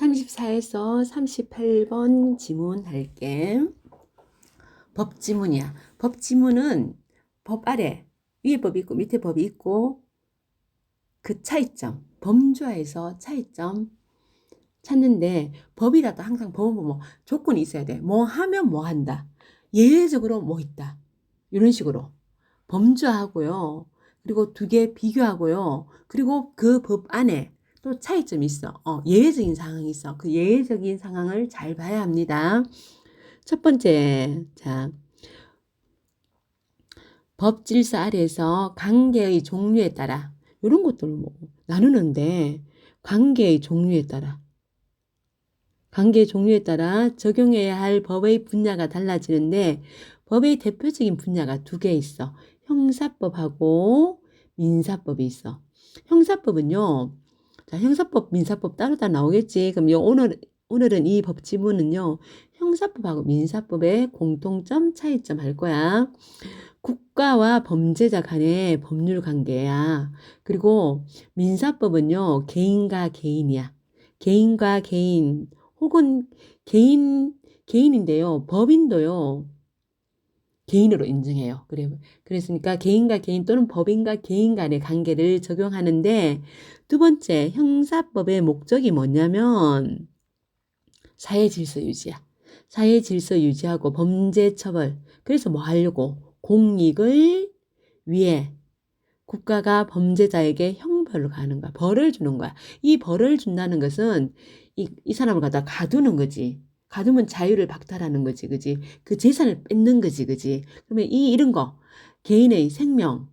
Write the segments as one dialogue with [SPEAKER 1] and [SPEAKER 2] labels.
[SPEAKER 1] 34에서 38번 지문 할게. 법 지문이야. 법 지문은 법 아래 위에 법이 있고 밑에 법이 있고 그 차이점, 범주화에서 차이점 찾는데 법이라도 항상 법은 뭐 조건이 있어야 돼. 뭐 하면 뭐 한다. 예외적으로 뭐 있다. 이런 식으로 범주하고요. 그리고 두 개 비교하고요. 그리고 그 법 안에 또 차이점이 있어. 어, 예외적인 상황이 있어. 그 예외적인 상황을 잘 봐야 합니다. 첫 번째, 자, 법 질서 아래에서 관계의 종류에 따라 이런 것들을 뭐 나누는데 관계의 종류에 따라 관계의 종류에 따라 적용해야 할 법의 분야가 달라지는데 법의 대표적인 분야가 두 개 있어. 형사법하고 민사법이 있어. 형사법은요. 자, 형사법, 민사법 따로 다 나오겠지. 그럼 요 오늘 오늘은 이 법 지문은요. 형사법하고 민사법의 공통점, 차이점 할 거야. 국가와 범죄자 간의 법률 관계야. 그리고 민사법은요. 개인과 개인이야. 개인과 개인 혹은 개인 개인인데요. 법인도요. 개인으로 인정해요. 그래 그랬으니까 개인과 개인 또는 법인과 개인 간의 관계를 적용하는데 두 번째 형사법의 목적이 뭐냐면 사회 질서 유지야. 사회 질서 유지하고 범죄 처벌. 그래서 뭐 하려고 공익을 위해 국가가 범죄자에게 형벌을 가는 거야. 벌을 주는 거야. 이 벌을 준다는 것은 이, 이 사람을 갖다 가두는 거지. 가두면 자유를 박탈하는 거지, 그지? 그 재산을 뺏는 거지, 그지? 그러면 이 이런 거 개인의 생명,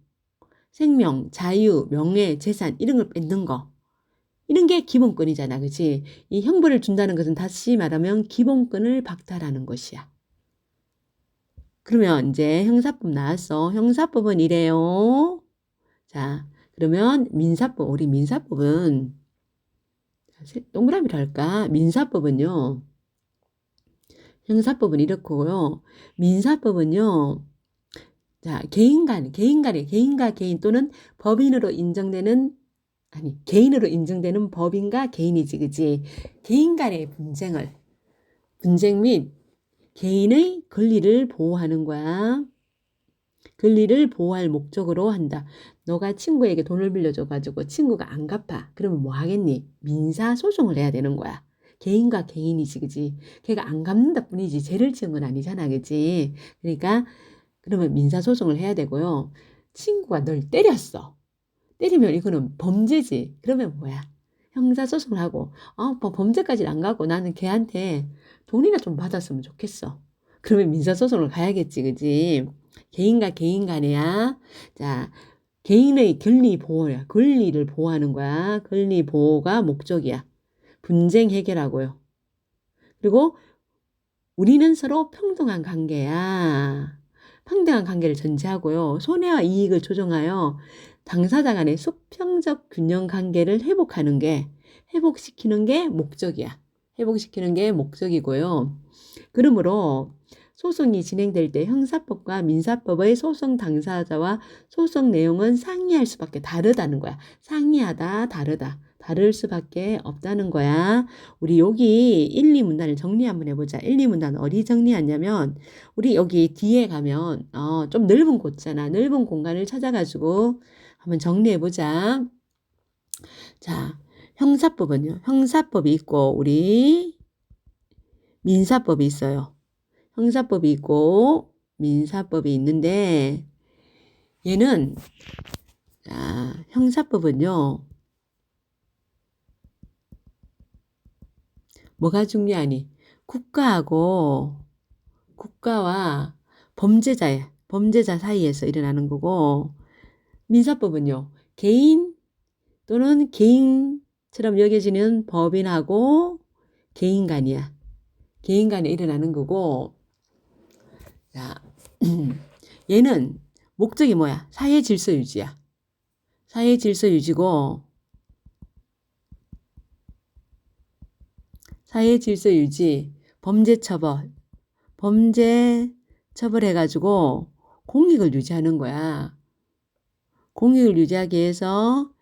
[SPEAKER 1] 생명, 자유, 명예, 재산 이런 걸 뺏는 거 이런 게 기본권이잖아, 그지? 이 형벌을 준다는 것은 다시 말하면 기본권을 박탈하는 것이야. 그러면 이제 형사법 나왔어. 형사법은 이래요. 자, 그러면 민사법, 우리 민사법은 동그라미로 할까? 민사법은요. 형사법은 이렇고요. 민사법은요. 자, 개인 간, 개인 간의 개인과 개인 또는 법인으로 인정되는 아니, 개인으로 인정되는 법인과 개인이지, 그지? 개인 간의 분쟁을 분쟁 및 개인의 권리를 보호하는 거야. 권리를 보호할 목적으로 한다. 너가 친구에게 돈을 빌려줘가지고 친구가 안 갚아. 그러면 뭐 하겠니? 민사 소송을 해야 되는 거야. 개인과 개인이지, 그지? 걔가 안 갚는다 뿐이지, 죄를 지은 건 아니잖아, 그지? 그러니까, 그러면 민사소송을 해야 되고요. 친구가 널 때렸어. 때리면 이거는 범죄지. 그러면 뭐야? 형사소송을 하고, 어, 뭐 범죄까지는 안 가고 나는 걔한테 돈이나 좀 받았으면 좋겠어. 그러면 민사소송을 가야겠지, 그지? 개인과 개인 간에야. 자, 개인의 권리 보호야. 권리를 보호하는 거야. 권리 보호가 목적이야. 분쟁 해결하고요. 그리고 우리는 서로 평등한 관계야. 평등한 관계를 전제하고요. 손해와 이익을 조정하여 당사자 간의 수평적 균형 관계를 회복하는 게, 회복시키는 게 목적이야. 회복시키는 게 목적이고요. 그러므로 소송이 진행될 때 형사법과 민사법의 소송 당사자와 소송 내용은 상이할 수밖에 다르다는 거야. 상이하다, 다르다. 다를 수밖에 없다는 거야. 우리 여기 1, 2문단을 정리 한번 해보자. 1, 2문단 어디 정리하냐면 우리 여기 뒤에 가면 어, 좀 넓은 곳잖아. 넓은 공간을 찾아가지고 한번 정리해보자. 자, 형사법은요. 형사법이 있고 우리 민사법이 있어요. 형사법이 있고 민사법이 있는데 얘는 자, 형사법은요. 뭐가 중요하니? 국가하고 국가와 범죄자의 범죄자 사이에서 일어나는 거고 민사법은요. 개인 또는 개인처럼 여겨지는 법인하고 개인 간이야. 개인 간에 일어나는 거고 자, 얘는 목적이 뭐야? 사회 질서 유지야. 사회 질서 유지고 사회 질서 유지, 범죄 처벌, 범죄 처벌해가지고 공익을 유지하는 거야. 공익을 유지하기 위해서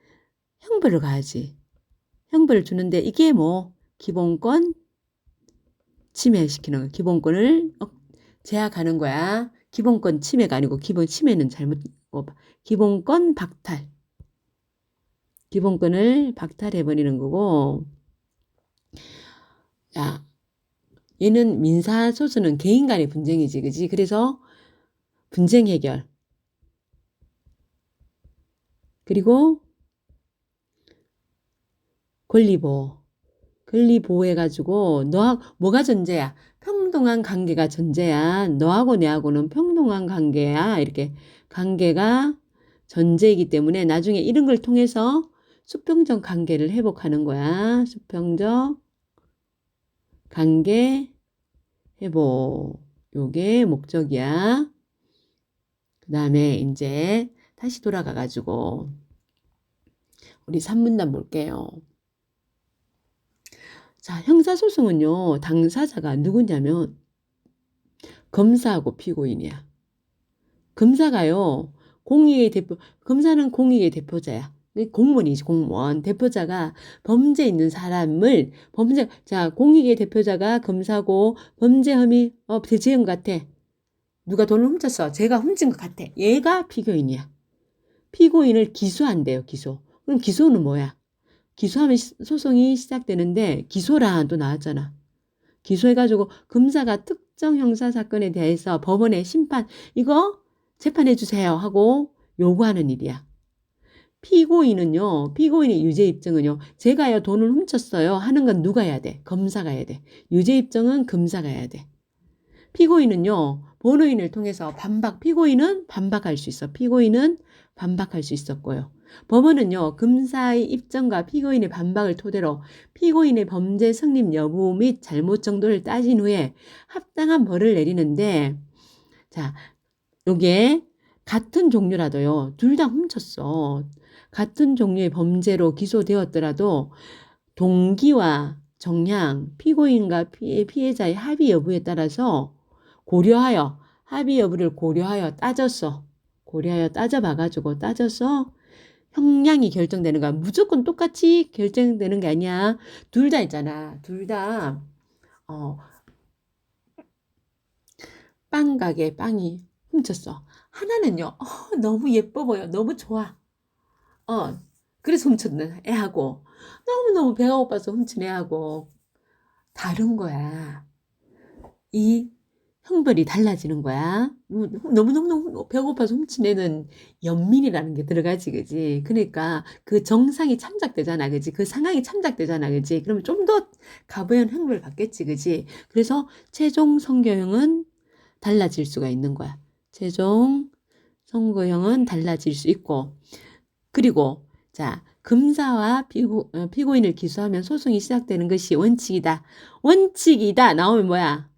[SPEAKER 1] 형벌을 가야지. 형벌을 주는데 이게 뭐 기본권 침해시키는 거. 기본권을 어, 제약하는 거야. 기본권 침해가 아니고 기본 침해는 잘못 어, 기본권 박탈. 기본권을 박탈해 버리는 거고. 야, 얘는 민사 소수는 개인 간의 분쟁이지, 그지? 그래서 분쟁 해결. 그리고 권리보호. 권리보호 해가지고, 너하, 뭐가 전제야? 평등한 관계가 전제야. 너하고 내하고는 평등한 관계야. 이렇게 관계가 전제이기 때문에 나중에 이런 걸 통해서 수평적 관계를 회복하는 거야. 수평적 관계 회복. 요게 목적이야. 그 다음에 이제 다시 돌아가가지고 우리 산문단 볼게요. 자, 형사소송은요, 당사자가 누구냐면 검사하고 피고인이야. 검사가요, 공익의 대표, 검사는 공익의 대표자야. 공무원이지, 공무원. 대표자가 범죄 있는 사람을, 범죄, 자, 공익의 대표자가 검사고, 범죄 혐의, 어, 대지은 것 같아. 누가 돈을 훔쳤어. 제가 훔친 것 같아. 얘가 피고인이야. 피고인을 기소한대요, 기소. 그럼 기소는 뭐야? 기소하면 시- 소송이 시작되는데, 기소란 또 나왔잖아. 기소해가지고, 검사가 특정 형사 사건에 대해서 법원에 심판, 이거 재판해 주세요 하고 요구하는 일이야. 피고인은요, 피고인의 유죄 입증은요, 제가요 돈을 훔쳤어요 하는 건 누가 해야 돼? 검사가 해야 돼. 유죄 입증은 검사가 해야 돼. 피고인은요, 변호인을 통해서 반박, 피고인은 반박할 수 있어. 피고인은 반박할 수 있었고요. 법원은요, 검사의 입증과 피고인의 반박을 토대로 피고인의 범죄 성립 여부 및 잘못 정도를 따진 후에 합당한 벌을 내리는데, 자, 요게 같은 종류라도요, 둘 다 훔쳤어. 같은 종류의 범죄로 기소되었더라도 동기와 정량, 피고인과 피해, 피해자의 합의 여부에 따라서 고려하여 합의 여부를 고려하여 따졌어. 고려하여 따져봐가지고 따져서 형량이 결정되는 거야. 무조건 똑같이 결정되는 게 아니야. 둘 다 있잖아. 둘 다, 어, 빵 가게 빵이 훔쳤어. 하나는요, 어, 너무 예뻐 보여. 너무 좋아. 어, 그래서 훔쳤는 애하고, 너무너무 배가 고파서 훔친 애하고, 다른 거야. 이 형벌이 달라지는 거야. 너무너무 배고파서 훔친 애는 연민이라는 게 들어가지, 그지? 그러니까 그 정상이 참작되잖아, 그지? 그 상황이 참작되잖아, 그지? 그러면 좀 더 가부연 형벌을 받겠지, 그지? 그래서 최종 선고형은 달라질 수가 있는 거야. 최종 선고형은 달라질 수 있고, 그리고, 자, 검사와 피고, 어, 피고인을 기소하면 소송이 시작되는 것이 원칙이다. 원칙이다. 나오면 뭐야?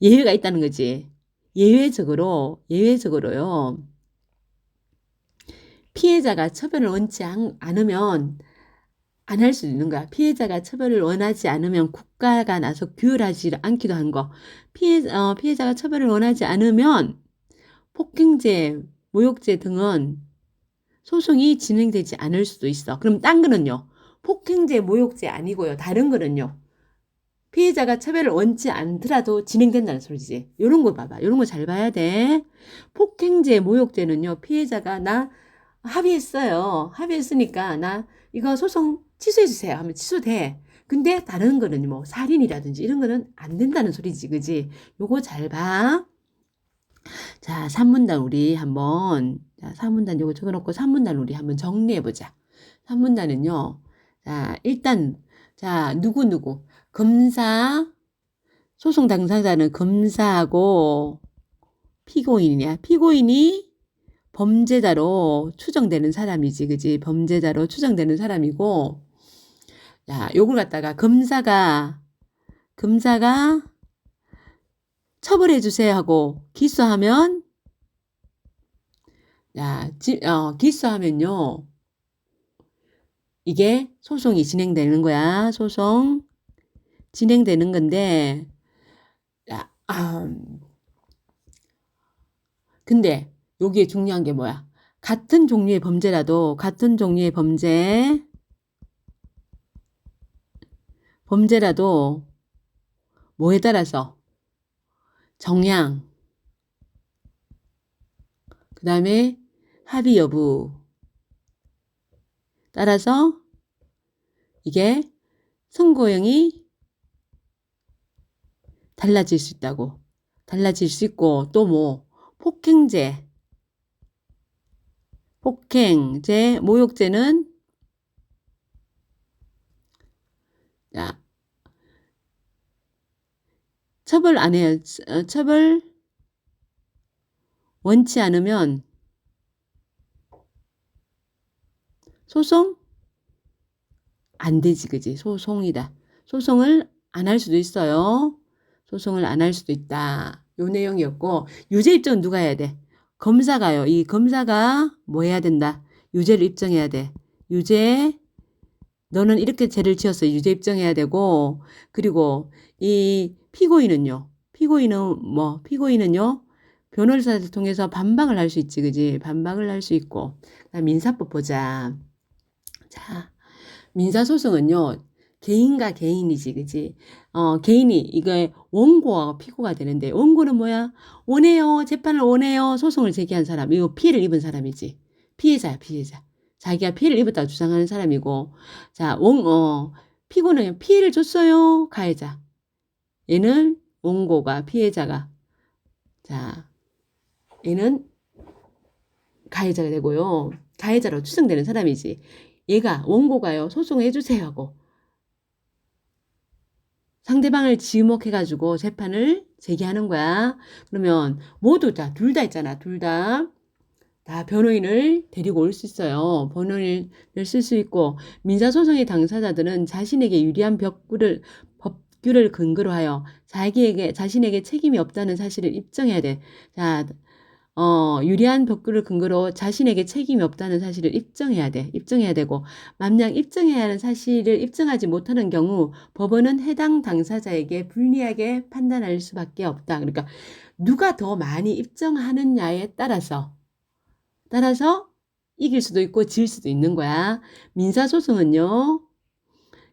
[SPEAKER 1] 예외가 있다는 거지. 예외적으로, 예외적으로요. 피해자가 처벌을 원치 않, 않으면 안 할 수도 있는 거야. 피해자가 처벌을 원하지 않으면 국가가 나서 규율하지 않기도 한 거. 피해, 어, 피해자가 처벌을 원하지 않으면 폭행죄, 모욕죄 등은 소송이 진행되지 않을 수도 있어. 그럼 딴 거는요. 폭행죄, 모욕죄 아니고요. 다른 거는요. 피해자가 처벌을 원치 않더라도 진행된다는 소리지. 요런 거 봐봐. 요런 거 잘 봐야 돼. 폭행죄, 모욕죄는요. 피해자가 나 합의했어요. 합의했으니까 나 이거 소송 취소해 주세요. 하면 취소돼. 근데 다른 거는 뭐 살인이라든지 이런 거는 안 된다는 소리지. 그지? 요거 잘 봐. 자, 3문단 우리 한번 자, 3문단 요거 적어놓고 3문단 우리 한번 정리해 보자. 3문단은요. 자, 일단 자, 누구누구 검사 소송 당사자는 검사하고 피고인이냐? 피고인이 범죄자로 추정되는 사람이지, 그지? 범죄자로 추정되는 사람이고, 야, 요걸 갖다가 검사가, 검사가 처벌해 주세요 하고 기소하면, 야, 지, 어, 기소하면요, 이게 소송이 진행되는 거야. 소송 진행되는 건데, 야, 아, 근데 여기에 중요한 게 뭐야? 같은 종류의 범죄라도 같은 종류의 범죄 범죄라도 뭐에 따라서? 정량. 그 다음에 합의 여부. 따라서 이게 선고형이 달라질 수 있다고. 달라질 수 있고 또 뭐? 폭행죄. 폭행죄 모욕죄는 자 처벌 안 해요. 어, 처벌 원치 않으면 소송 안 되지, 그지? 소송이다. 소송을 안 할 수도 있어요. 소송을 안 할 수도 있다. 요 내용이었고 유죄 입증은 누가 해야 돼? 검사가요. 이 검사가 뭐 해야 된다? 유죄를 입증해야 돼. 유죄 너는 이렇게 죄를 지었어. 유죄 입증해야 되고 그리고 이 피고인은요. 피고인은 뭐 피고인은요. 변호사를 통해서 반박을 할 수 있지, 그지? 반박을 할 수 있고. 그다음 민사법 보자. 자, 민사소송은요. 개인과 개인이지, 그지? 어, 개인이 이거 원고와 피고가 되는데 원고는 뭐야? 원해요. 재판을 원해요. 소송을 제기한 사람. 이거 피해를 입은 사람이지. 피해자야, 피해자. 자기가 피해를 입었다고 주장하는 사람이고. 자, 원, 어, 피고는 피해를 줬어요. 가해자. 얘는 원고가 피해자가 자 얘는 가해자가 되고요. 가해자로 추정되는 사람이지. 얘가 원고가요. 소송해 주세요 하고 상대방을 지목해 가지고 재판을 제기하는 거야. 그러면 모두 다 둘 다 있잖아. 둘 다. 다 변호인을 데리고 올 수 있어요. 변호인을 쓸 수 있고 민사소송의 당사자들은 자신에게 유리한 벽구를 법규를 근거로 하여 자기에게 자신에게 책임이 없다는 사실을 입증해야 돼. 자, 어, 유리한 벽구를 근거로 자신에게 책임이 없다는 사실을 입증해야 돼. 입증해야 되고, 만약 입증해야 하는 사실을 입증하지 못하는 경우 법원은 해당 당사자에게 불리하게 판단할 수밖에 없다. 그러니까 누가 더 많이 입증하느냐에 따라서 따라서 이길 수도 있고 질 수도 있는 거야. 민사소송은요.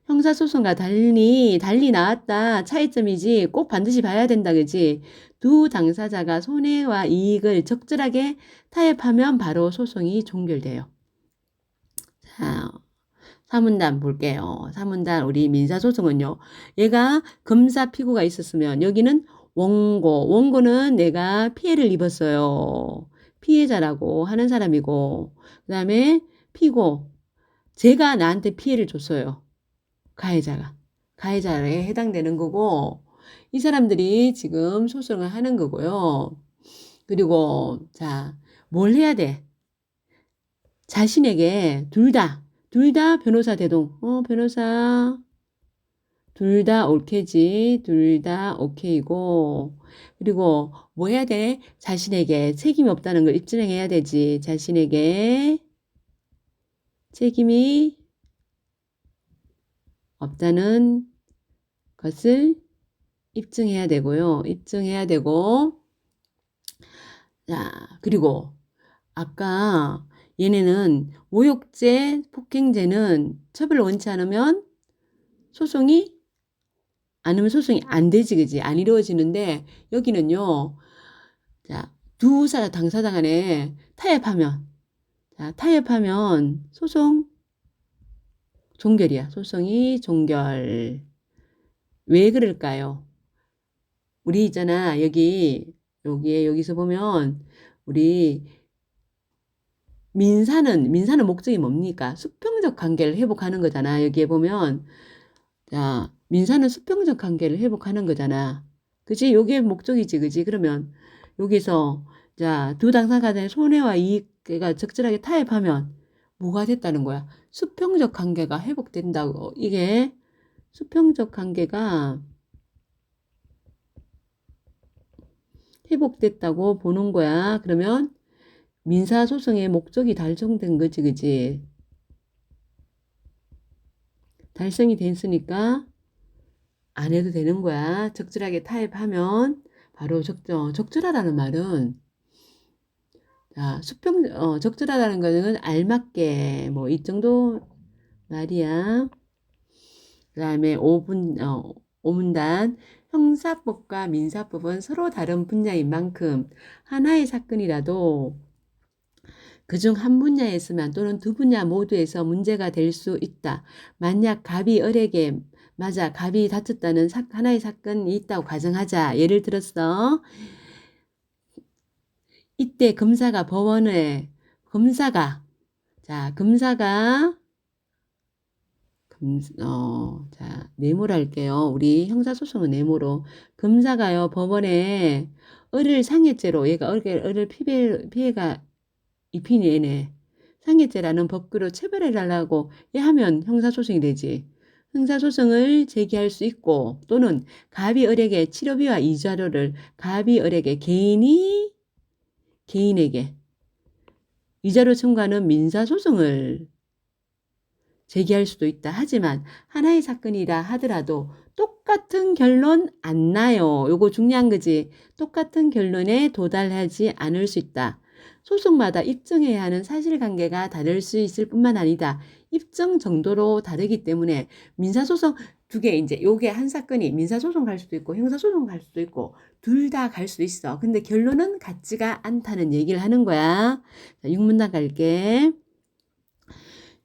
[SPEAKER 1] 형사소송과 달리 달리 나왔다. 차이점이지. 꼭 반드시 봐야 된다 그지? 두 당사자가 손해와 이익을 적절하게 타협하면 바로 소송이 종결돼요. 자 사문단 볼게요. 사문단 우리 민사소송은요. 얘가 검사 피고가 있었으면 여기는 원고. 원고는 내가 피해를 입었어요 피해자라고 하는 사람이고 그 다음에 피고 제가 나한테 피해를 줬어요 가해자가 가해자에 해당되는 거고 이 사람들이 지금 소송을 하는 거고요. 그리고 자, 뭘 해야 돼? 자신에게 둘 다, 둘 다 변호사 대동. 어, 변호사. 둘다 오케이지. 둘 다 오케이고. 그리고 뭐 해야 돼? 자신에게 책임이 없다는 걸 입증해야 되지. 자신에게 책임이 없다는 것을 입증해야 되고요. 입증해야 되고, 자, 그리고 아까 얘네는 모욕죄, 폭행죄는 처벌을 원치 않으면 소송이 아니면 소송이 안 되지, 그지? 안 이루어지는데 여기는요, 자, 두 사람 당사자 간에 타협하면, 자, 타협하면 소송 종결이야. 소송이 종결. 왜 그럴까요? 우리 있잖아. 여기, 여기에, 여기서 보면, 우리, 민사는, 민사는 목적이 뭡니까? 수평적 관계를 회복하는 거잖아. 여기에 보면, 자, 민사는 수평적 관계를 회복하는 거잖아. 그지? 요게 목적이지, 그지? 그러면, 여기서, 자, 두 당사자 간의 손해와 이익가 적절하게 타협하면, 뭐가 됐다는 거야? 수평적 관계가 회복된다고. 이게 수평적 관계가 회복됐다고 보는 거야. 그러면 민사소송의 목적이 달성된 거지, 그지? 달성이 됐으니까 안 해도 되는 거야. 적절하게 타협하면 바로 적절, 적절하다는 말은 자, 수평, 어, 적절하다는 거는 알맞게, 뭐, 이 정도 말이야. 그 다음에 오분, 어, 오문단. 형사법과 민사법은 서로 다른 분야인 만큼 하나의 사건이라도 그중 한 분야에서만 또는 두 분야 모두에서 문제가 될 수 있다. 만약 갑이 을에게 맞아 갑이 다쳤다는 사, 하나의 사건이 있다고 가정하자. 예를 들었어. 이때 검사가 법원에 검사가 자 검사가 금, 어, 자, 네모로 할게요. 우리 형사소송은 네모로. 검사가요, 법원에 을을 상해죄로, 얘가 을을, 을을 피해, 피해가 입힌이 얘네. 상해죄라는 법규로 처벌해달라고 얘 하면 형사소송이 되지. 형사소송을 제기할 수 있고, 또는 갑이 을에게 치료비와 이자료를 갑이 을에게 개인이 개인에게 이자료 청구하는 민사소송을 제기할 수도 있다. 하지만 하나의 사건이라 하더라도 똑같은 결론 안 나요. 요거 중요한 거지. 똑같은 결론에 도달하지 않을 수 있다. 소송마다 입증해야 하는 사실관계가 다를 수 있을 뿐만 아니다. 입증 정도로 다르기 때문에 민사소송 두 개 이제 요게 한 사건이 민사소송 갈 수도 있고 형사소송 갈 수도 있고 둘 다 갈 수 있어. 근데 결론은 같지가 않다는 얘기를 하는 거야. 자, 6문단 갈게.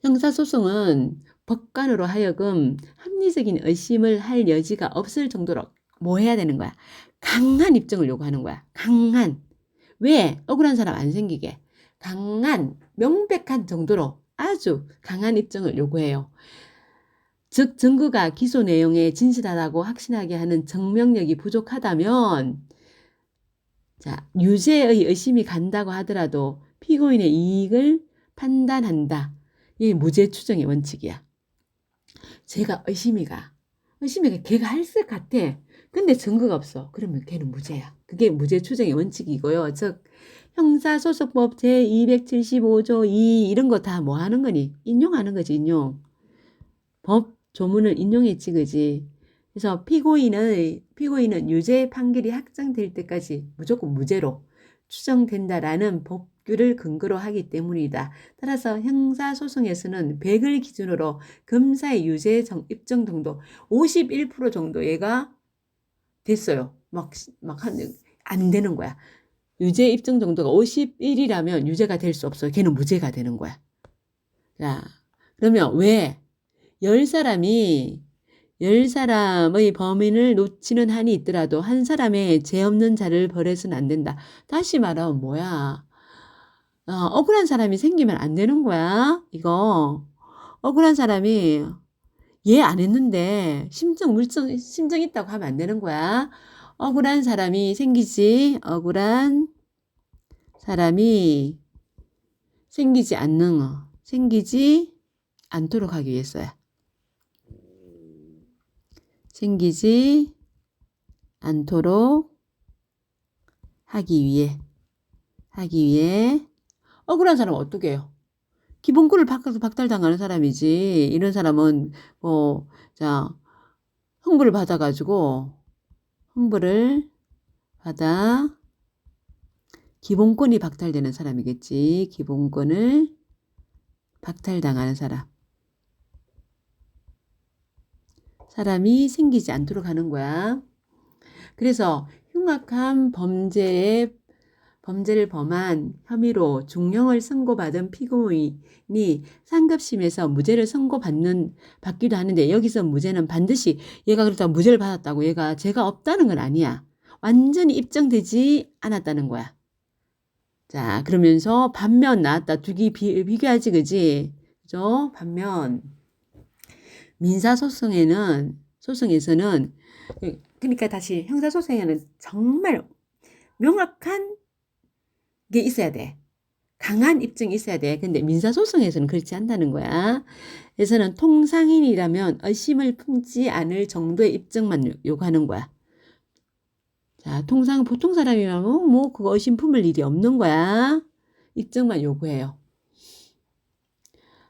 [SPEAKER 1] 형사소송은 법관으로 하여금 합리적인 의심을 할 여지가 없을 정도로 뭐 해야 되는 거야? 강한 입증을 요구하는 거야. 강한. 왜? 억울한 사람 안 생기게. 강한, 명백한 정도로 아주 강한 입증을 요구해요. 즉, 증거가 기소 내용에 진실하다고 확신하게 하는 증명력이 부족하다면, 자, 유죄의 의심이 간다고 하더라도 피고인의 이익을 판단한다. 이게 무죄 추정의 원칙이야. 제가 의심이가, 의심이가 걔가 할 것 같아. 근데 증거가 없어. 그러면 걔는 무죄야. 그게 무죄 추정의 원칙이고요. 즉, 형사소송법 제275조 2 이런 거 다 뭐 하는 거니? 인용하는 거지, 인용. 법 조문을 인용했지, 그지? 그래서 피고인의, 피고인은 유죄 판결이 확정될 때까지 무조건 무죄로 추정된다라는 법규를 근거로 하기 때문이다. 따라서 형사소송에서는 100을 기준으로 검사의 유죄 정, 입증 정도 51% 정도 얘가 됐어요. 막, 막 한, 안 되는 거야. 유죄 입증 정도가 51이라면 유죄가 될 수 없어요. 걔는 무죄가 되는 거야. 자, 그러면 왜? 열 사람이 열 사람의 범인을 놓치는 한이 있더라도 한 사람의 죄 없는 자를 벌해서는 안 된다. 다시 말하면 뭐야? 어, 억울한 사람이 생기면 안 되는 거야. 이거 억울한 사람이 얘 안 했는데 심증 물증 심증 있다고 하면 안 되는 거야. 억울한 사람이 생기지 억울한 사람이 생기지 않는 어, 생기지 않도록 하기 위해서야. 생기지 않도록 하기 위해 하기 위해 억울한 사람은 어떻게 해요? 기본권을 바꿔서 박탈 당하는 사람이지. 이런 사람은 뭐, 자, 흥부를 받아가지고, 흥부를 받아, 기본권이 박탈되는 사람이겠지. 기본권을 박탈당하는 사람. 사람이 생기지 않도록 하는 거야. 그래서 흉악한 범죄에 범죄를 범한 혐의로 중형을 선고받은 피고인이 상급심에서 무죄를 선고받는 받기도 하는데 여기서 무죄는 반드시 얘가 그렇다고 무죄를 받았다고 얘가 죄가 없다는 건 아니야. 완전히 입증되지 않았다는 거야. 자, 그러면서 반면 나왔다. 두기 비교하지, 그지? 그죠? 반면 민사 소송에는 소송에서는 그러니까 다시 형사 소송에는 정말 명확한 게 있어야 돼. 강한 입증이 있어야 돼. 근데 민사소송에서는 그렇지 않다는 거야. 그래서는 통상인이라면 의심을 품지 않을 정도의 입증만 요구하는 거야. 자, 통상 보통 사람이라면 뭐 그거 의심 품을 일이 없는 거야. 입증만 요구해요.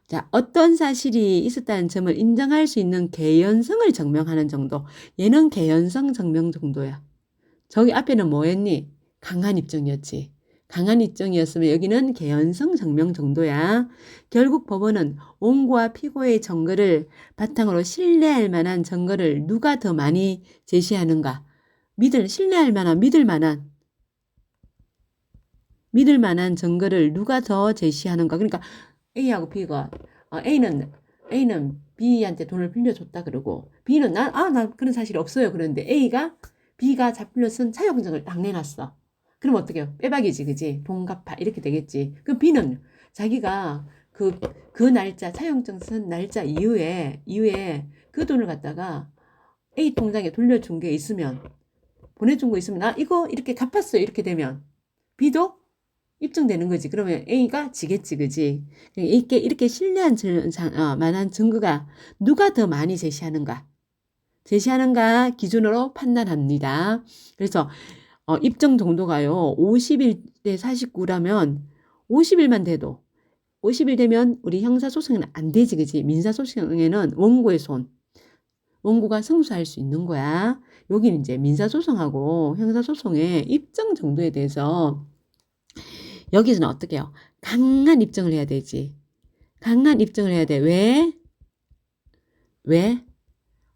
[SPEAKER 1] 자, 어떤 사실이 있었다는 점을 인정할 수 있는 개연성을 증명하는 정도. 얘는 개연성 증명 정도야. 저기 앞에는 뭐였니? 강한 입증이었지. 강한 입증이었으면 여기는 개연성 증명 정도야. 결국 법원은 원고와 피고의 증거를 바탕으로 신뢰할 만한 증거를 누가 더 많이 제시하는가? 믿을 신뢰할 만한 믿을 만한 믿을 만한 증거를 누가 더 제시하는가? 그러니까 A하고 B가 어, A는 A는 B한테 돈을 빌려줬다 그러고 B는 나아나 그런 사실이 없어요. 그런데 A가 B가 잡힐려 쓴 차용증을 딱 내놨어. 그럼 어떻게 해요? 빼박이지, 그지? 돈 갚아. 이렇게 되겠지. 그럼 B는 자기가 그, 그 날짜, 차용증 쓴 날짜 이후에, 이후에 그 돈을 갖다가 A 통장에 돌려준 게 있으면, 보내준 거 있으면, 나 이거 이렇게 갚았어요. 이렇게 되면, B도 입증되는 거지. 그러면 A가 지겠지, 그지? 이렇게, 이렇게 신뢰한 증, 어, 만한 증거가 누가 더 많이 제시하는가? 제시하는가 기준으로 판단합니다. 그래서 어, 입증 정도가요. 50일 대 49라면 50일만 돼도 50일 되면 우리 형사 소송에는 안 되지, 그지? 민사 소송에는 원고의 손, 원고가 승소할 수 있는 거야. 여기는 이제 민사 소송하고 형사 소송의 입증 정도에 대해서 여기서는 어떻게 해요? 강한 입증을 해야 되지. 강한 입증을 해야 돼. 왜? 왜?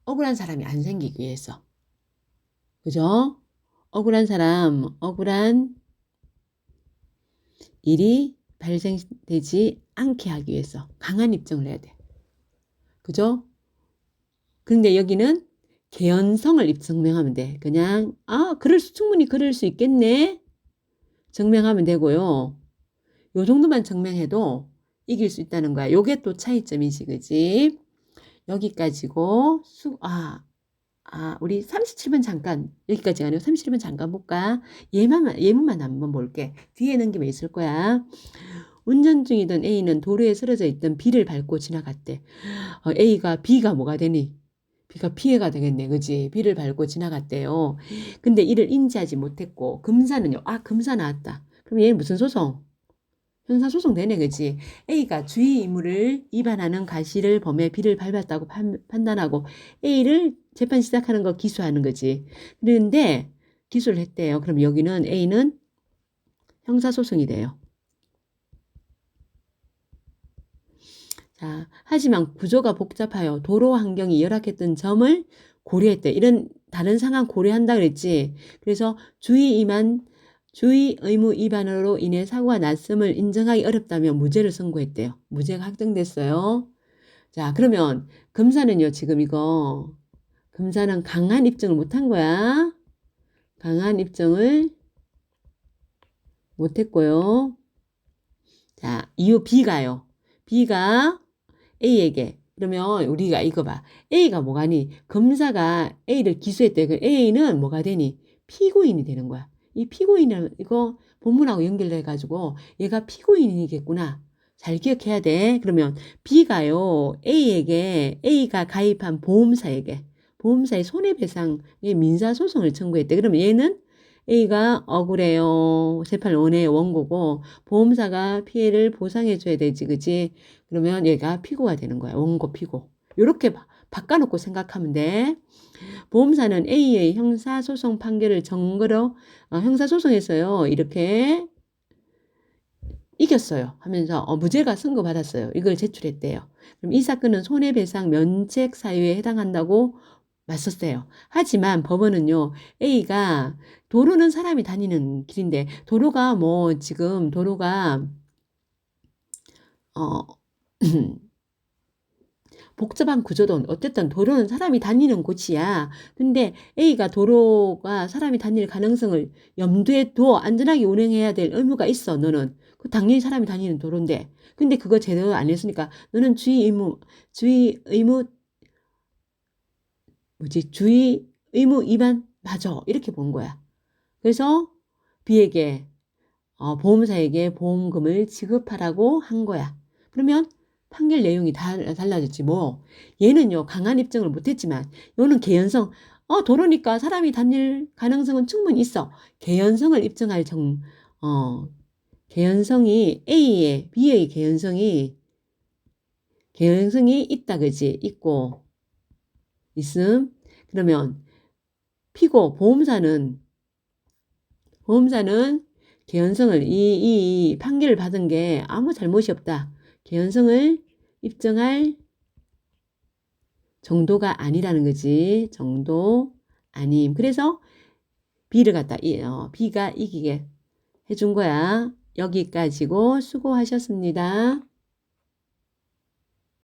[SPEAKER 1] 억울한 사람이 안 생기기 위해서. 그죠? 억울한 사람, 억울한 일이 발생되지 않게 하기 위해서 강한 입증을 해야 돼. 그죠? 근데 여기는 개연성을 증명하면 돼. 그냥, 아, 그럴 수, 충분히 그럴 수 있겠네. 증명하면 되고요. 요 정도만 증명해도 이길 수 있다는 거야. 요게 또 차이점이지, 그지? 여기까지고, 수, 아, 아, 우리 37번 잠깐, 여기까지 아니고 37번 잠깐 볼까? 예만, 예문만 한번 볼게. 뒤에 넘기면 있을 거야. 운전 중이던 A는 도로에 쓰러져 있던 B를 밟고 지나갔대. 어, A가 B가 뭐가 되니? B가 피해가 되겠네. 그지? B를 밟고 지나갔대요. 근데 이를 인지하지 못했고, 금사는요. 아, 금사 나왔다. 그럼 얘 무슨 소송? 형사 소송 되네, 그지? A가 주의 의무를 위반하는 가시를 범해 B를 밟았다고 판, 판단하고 A를 재판 시작하는 거 기소하는 거지. 그런데 기소를 했대요. 그럼 여기는 A는 형사 소송이 돼요. 자, 하지만 구조가 복잡하여 도로 환경이 열악했던 점을 고려했대. 이런 다른 상황 고려한다 그랬지. 그래서 주의 임한 주의 의무 위반으로 인해 사고가 났음을 인정하기 어렵다며 무죄를 선고했대요. 무죄가 확정됐어요. 자, 그러면 검사는요, 지금 이거 검사는 강한 입증을 못한 거야. 강한 입증을 못했고요. 자, 이후 B가요. B가 A에게 그러면 우리가 이거 봐. A가 뭐가니? 검사가 A를 기소했대. 그 A는 뭐가 되니? 피고인이 되는 거야. 이 피고인을 이거 본문하고 연결해 가지고 얘가 피고인이겠구나. 잘 기억해야 돼. 그러면 B가요. A에게 A가 가입한 보험사에게 보험사의 손해배상의 민사소송을 청구했대. 그러면 얘는 A가 억울해요. 재판을 원해 원고고 보험사가 피해를 보상해 줘야 되지, 그지? 그러면 얘가 피고가 되는 거야. 원고 피고. 이렇게 바꿔놓고 생각하면 돼. 보험사는 A의 형사소송 판결을 정거로 어, 형사소송에서요. 이렇게 이겼어요. 하면서 어, 무죄가 선고받았어요. 이걸 제출했대요. 그럼 이 사건은 손해배상 면책 사유에 해당한다고 맞섰어요. 하지만 법원은요, A가 도로는 사람이 다니는 길인데, 도로가 뭐, 지금 도로가, 어, 복잡한 구조도 어쨌든 도로는 사람이 다니는 곳이야. 근데 A가 도로가 사람이 다닐 가능성을 염두에 두어 안전하게 운행해야 될 의무가 있어, 너는. 그 당연히 사람이 다니는 도로인데. 근데 그거 제대로 안 했으니까 너는 주의 의무, 주의 의무 뭐지 주의 의무 위반 맞아 이렇게 본 거야. 그래서 B에게 어, 보험사에게 보험금을 지급하라고 한 거야. 그러면 판결 내용이 다 달라졌지 뭐. 얘는요 강한 입증을 못했지만 요는 개연성 어 도로니까 사람이 다닐 가능성은 충분히 있어. 개연성을 입증할 정 어, 개연성이 A의 B의 개연성이 개연성이 있다 그지 있고 있음. 그러면 피고 보험사는 보험사는 개연성을 이, 이 판결을 받은 게 아무 잘못이 없다. 개연성을 입증할 정도가 아니라는 거지. 정도 아님. 그래서 B를 갖다 이- 어, B가 이기게 해준 거야. 여기까지고 수고하셨습니다.